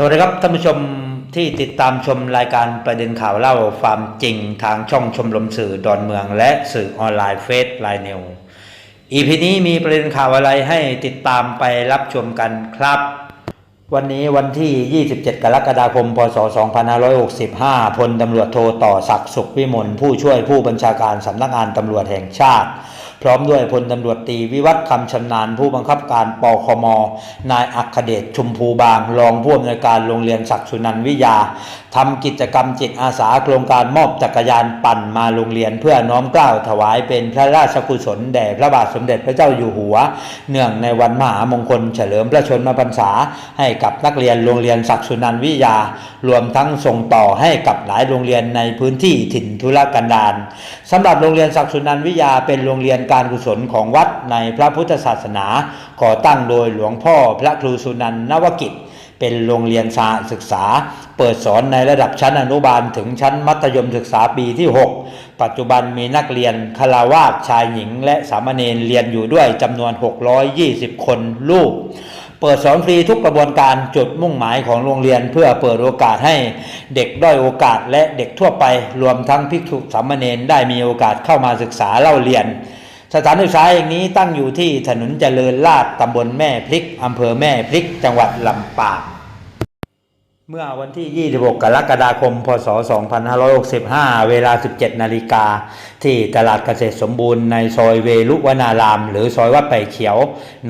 สวัสดีครับท่านผู้ชมที่ติดตามชมรายการประเด็นข่าวเล่าความจริงทางช่องชมรมสื่อดอนเมือง และสื่อออนไลน์เฟซไลน์นิวอีพีนี้มีประเด็นข่าวอะไรให้ติดตามไปรับชมกันครับ วันนี้วันที่ 27 กรกฎาคม พศ 2565 พลตำรวจโทต่อศักดิ์สุขวิมลผู้ช่วยผู้บัญชาการสำนักงานตำรวจแห่งชาติ พร้อมด้วยพลตำรวจตีวิวัฒน์คำชำนาญผู้บังคับการปคม นายอัคเดชชุมพูบาง รองผู้อำนวยการโรงเรียนศักดิ์สุนันวิยาทำกิจกรรมจิตอาสาโครงการมอบจักรยานปั่นมาโรงเรียน เพื่อน้อมเกล้าถวายเป็นพระราชกุศลแด่พระบาทสมเด็จพระเจ้าอยู่หัว เนื่องในวันมหามงคลเฉลิมพระชนมพรรษา ให้กับนักเรียนโรงเรียนศักดิ์สุนันวิยา รวมทั้งส่งต่อให้กับหลายโรงเรียนในพื้นที่ถิ่นทุรกันดารสำหรับโรงเรียนศักดิ์สุนันวิยาเป็นโรงเรียนการกุศลของวัดในพระพุทธศาสนาก่อตั้งโดยหลวงพ่อพระครูสุนันท์นวกิจ เป็นโรงเรียนสาศึกษา เปิดสอนในระดับชั้นอนุบาลถึงชั้นมัธยมศึกษาปีที่ 6 ปัจจุบันมีนักเรียนคาราวาสชายหญิง และสามเณรเรียนอยู่ด้วยจำนวน 620 คนลูกเปิดสอนฟรีทุกกระบวนการจุดมุ่งหมายของโรงเรียนเพื่อเปิดโอกาสให้เด็กด้อยโอกาสและเด็กทั่วไป รวมทั้งภิกษุสามเณรได้มีโอกาสเข้ามาศึกษาเล่าเรียน สถานศึกษาแห่งนี้ตั้งอยู่ที่ถนนเจริญลาดตำบลแม่พริกอำเภอแม่พริก จังหวัดลำปาง เมื่อวันที่ 26 กรกฎาคม พศ 2565 เวลา 17 นาฬิกา ที่ตลาดเกษตรสมบูรณ์ในซอยเวลุวนาราม หรือซอยวัดไผ่เขียว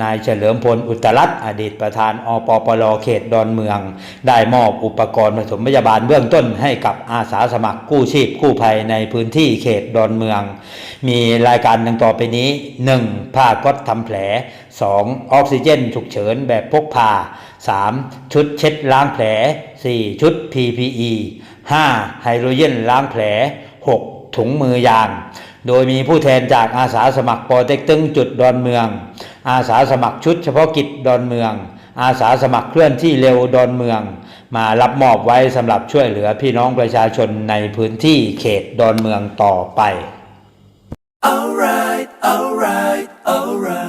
นายเฉลิมพลอุตรัตอดีตประธานอปปลเขตดอนเมือง ได้มอบอุปกรณ์ผสมพยาบาลเบื้องต้นให้กับอาสาสมัครกู้ชีพกู้ภัยในพื้นที่เขตดอนเมือง มีรายการดังต่อไปนี้ 1. ผ้าก๊อตทำแผล 2. ออกซิเจนฉุกเฉินแบบพกพา 3. ชุดเช็ดล้างแผล 4. ชุด PPE 5. ไฮโดรเจนล้างแผล 6. ถุงมือยาง โดยมีผู้แทนจากอาสาสมัครปอเต็กตึงจุดดอนเมือง อาสาสมัครชุดเฉพาะกิจดอนเมือง อาสาสมัครเคลื่อนที่เร็วดอนเมือง มารับมอบไว้สำหรับช่วยเหลือพี่น้องประชาชนในพื้นที่เขตดอนเมืองต่อไป Alright, alright, alright.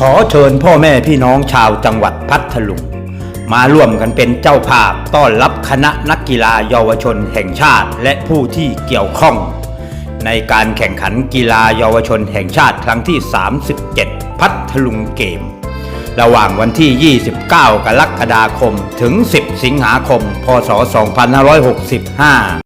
ขอเชิญพ่อแม่พี่น้องชาวจังหวัดพัทลุง มาร่วมกันเป็นเจ้าภาพต้อนรับคณะนักกีฬาเยาวชนแห่งชาติและผู้ที่เกี่ยวข้อง ในการแข่งขันกีฬาเยาวชนแห่งชาติครั้งที่ 37 พัทลุงเกม ระหว่างวันที่ 29 กรกฎาคมถึง 10 สิงหาคม พศ 2565